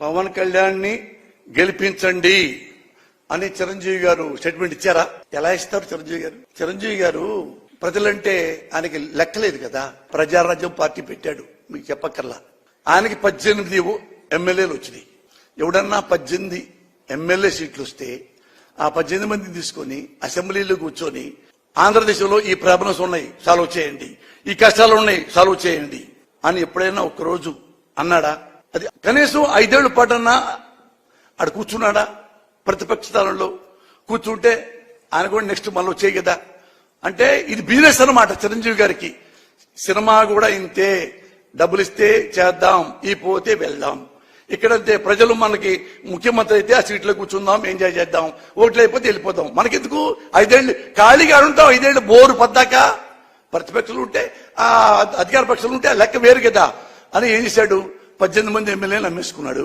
పవన్ కళ్యాణ్ని గెలిపించండి అని చిరంజీవి గారు స్టేట్మెంట్ ఇచ్చారా? ఎలా ఇస్తారు చిరంజీవి గారు? చిరంజీవి గారు ప్రజలంటే ఆయనకి లెక్కలేదు కదా. ప్రజారాజ్యం పార్టీ పెట్టాడు. మీకు చెప్పక్కర్లా. ఆయనకి పద్దెనిమిది ఎమ్మెల్యేలు వచ్చినాయి. ఎవడన్నా పద్దెనిమిది ఎమ్మెల్యే సీట్లు వస్తే ఆ పద్దెనిమిది మందిని తీసుకొని అసెంబ్లీలో కూర్చొని ఆంధ్రదేశంలో ఈ ప్రాబ్లమ్స్ ఉన్నాయి సాల్వ్ చేయండి. ఈ కష్టాలు ఉన్నాయి సాల్వ్ చేయండి అని ఎప్పుడైనా ఒక్కరోజు అన్నాడా? అది కనీసం ఐదేళ్ళ పాటన్నా ఆడ కూర్చున్నాడా ప్రతిపక్ష స్థానంలో? కూర్చుంటే ఆయన కూడా నెక్స్ట్ మళ్ళీ వచ్చేయి కదా. అంటే ఇది బిజినెస్ అనమాట చిరంజీవి గారికి. సినిమా కూడా ఇంతే. డబ్బులు ఇస్తే చేద్దాం ఈ పోతే వెళ్దాం. ఇక్కడంతే ప్రజలు మనకి ముఖ్యమంత్రి అయితే ఆ సీట్లో కూర్చుందాం ఎంజాయ్ చేద్దాం. ఓట్లు అయిపోతే వెళ్ళిపోదాం మనకెందుకు? ఐదేళ్ళు ఖాళీగా ఉంటాం ఐదేళ్ళు బోరు పద్దాక ప్రతిపక్షులు ఉంటే ఆ అధికార పక్షులు ఉంటే ఆ లెక్క వేరు కదా. అని ఏం చేశాడు? పద్దెనిమిది మంది ఎమ్మెల్యేలు అమ్మేసుకున్నాడు.